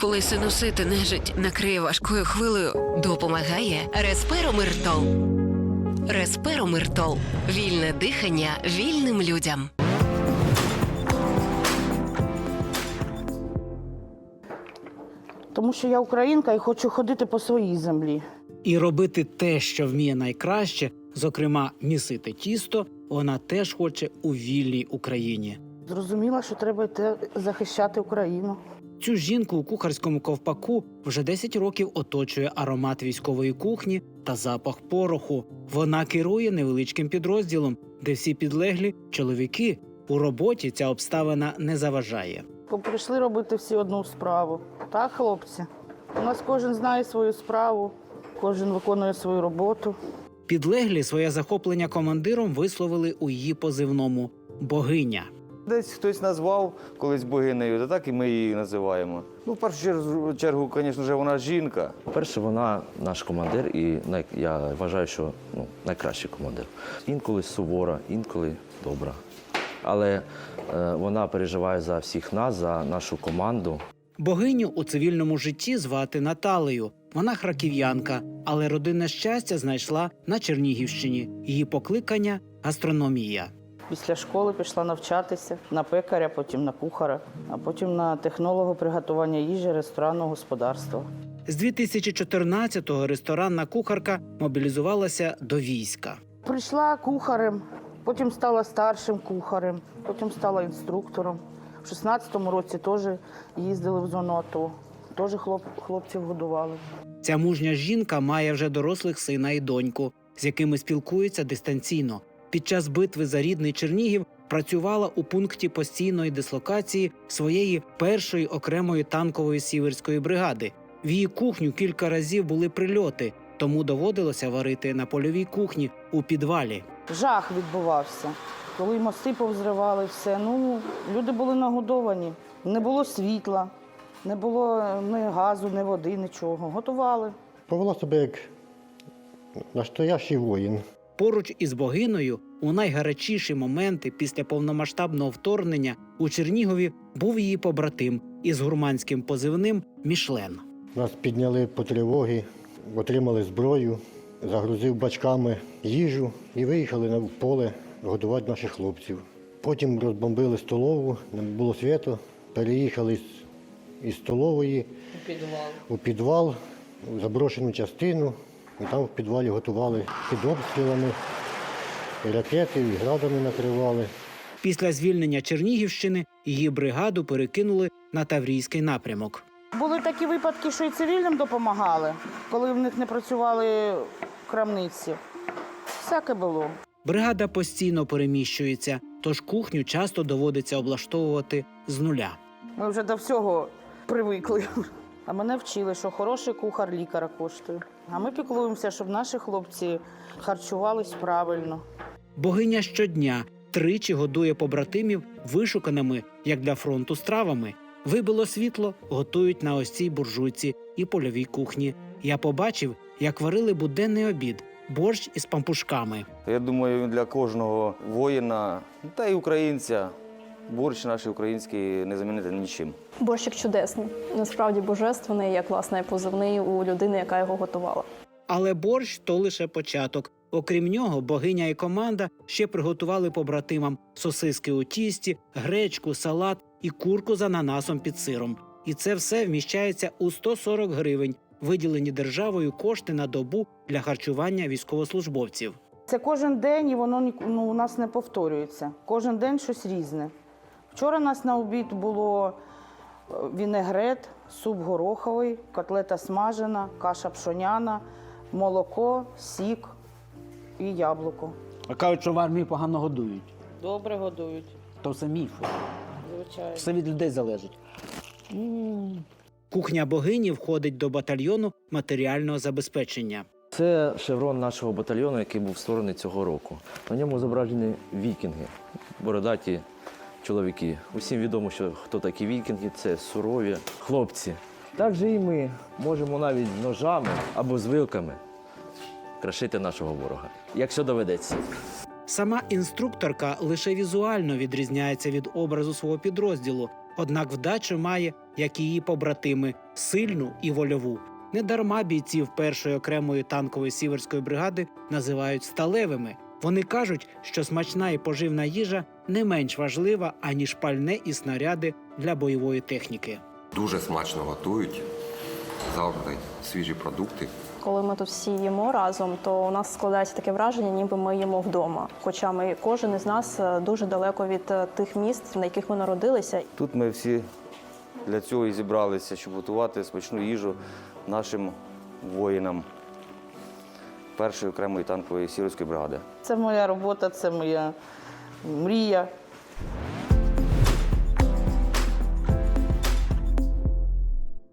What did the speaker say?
Коли синусити нежить накриє важкою хвилею, Допомагає Респиромиртол. Респиромиртол. Вільне дихання вільним людям. Тому що я українка і хочу ходити по своїй землі. І робити те, що вміє найкраще, зокрема місити тісто, вона теж хоче у вільній Україні. Зрозуміла, що треба йти захищати Україну. Цю жінку у кухарському ковпаку вже 10 років оточує аромат військової кухні та запах пороху. Вона керує невеличким підрозділом, де всі підлеглі чоловіки. У роботі ця обставина не заважає. Прийшли робити всі одну справу. Так, хлопці? У нас кожен знає свою справу, кожен виконує свою роботу. Підлеглі своє захоплення командиром висловили у її позивному богиня. Десь хтось назвав колись богинею, та так і ми її називаємо. Ну, в першу чергу, чергу, звісно вона жінка. Перше, вона наш командир, і най, я вважаю, що ну, найкращий командир. Інколи сувора, інколи добра. Але е, вона переживає за всіх нас, за нашу команду. Богиню у цивільному житті звати Наталею. Вона харків'янка, але родинне щастя знайшла на Чернігівщині. Її покликання гастрономія. Після школи пішла навчатися на пекаря, потім на кухара, а потім на технолога приготування їжі ресторанного господарства. З 2014-го ресторанна кухарка мобілізувалася до війська. Прийшла кухарем, потім стала старшим кухарем, потім стала інструктором. В 16-му році теж їздили в зону АТО, теж хлоп, хлопців годували. Ця мужня жінка має вже дорослих сина і доньку, з якими спілкується дистанційно. Під час битви за рідний Чернігів працювала у пункті постійної дислокації своєї першої окремої танкової сіверської бригади. В її кухню кілька разів були прильоти, тому доводилося варити на польовій кухні у підвалі. Жах відбувався. Коли мости повзривали, все. Ну, люди були нагодовані. Не було світла, не було ні газу, ні води, нічого. Готували. Повела себе як настоящий воїн. Поруч із богиною у найгарячіші моменти після повномасштабного вторгнення у Чернігові був її побратим із гурманським позивним Мішлен. Нас підняли по тривоги, отримали зброю, загрузив бачками їжу і виїхали на поле годувати наших хлопців. Потім розбомбили столову, не було світу, переїхали з, із столової у підвал, у заброшену частину, і там в підвалі готували під обстрілами, і ракети, і градами накривали. Після звільнення Чернігівщини її бригаду перекинули на Таврійський напрямок. Були такі випадки, що і цивільним допомагали, коли в них не працювали крамниці. Всяке було. Бригада постійно переміщується, тож кухню часто доводиться облаштовувати з нуля. Ми вже до всього привикли. А мене вчили, що хороший кухар лікаря коштує. А ми піклуємося, щоб наші хлопці харчувались правильно. Богиня щодня тричі годує побратимів вишуканими, як для фронту, стравами. Вибило світло, готують на ось цій буржуйці і польовій кухні. Я побачив, як варили буденний обід, борщ із пампушками. Я думаю, для кожного воїна, та й українця, борщ наш український не замінити нічим. Борщик чудесний, насправді божественний, як власне позивний у людини, яка його готувала. Але борщ то лише початок. Окрім нього, богиня і команда ще приготували побратимам сосиски у тісті, гречку, салат і курку з ананасом під сиром. І це все вміщається у 140 гривень, виділені державою кошти на добу для харчування військовослужбовців. Це кожен день і воно ну, у нас не повторюється. Кожен день щось різне. Вчора у нас на обід було е, вінегрет, суп гороховий, котлета смажена, каша пшоняна, молоко, сік і яблуко. А кажуть, що в армії погано годують. Добре годують, То все міфи. звичайно. Все від людей залежить. Кухня богині входить до батальйону матеріального забезпечення. Це шеврон нашого батальйону, який був створений цього року. На ньому зображені вікінги, бородаті чоловіки. Усім відомо, що хто такі вікінги це сурові хлопці. Так же і ми можемо навіть ножами або з вилками крашити нашого ворога, якщо доведеться. Сама інструкторка лише візуально відрізняється від образу свого підрозділу. Однак вдачу має, як і її побратими, сильну і вольову. Недарма бійців першої окремої танкової сіверської бригади називають сталевими. Вони кажуть, що смачна і поживна їжа не менш важлива, аніж пальне і снаряди для бойової техніки. Дуже смачно готують, завжди свіжі продукти. Коли ми тут всі їмо разом, то у нас складається таке враження, ніби ми їмо вдома. Хоча ми кожен із нас е, дуже далеко від е, тих міст, на яких ми народилися. Тут ми всі для цього і зібралися, щоб готувати смачну їжу нашим воїнам першої окремої танкової сіверської бригади. Це моя робота, це моя мрія.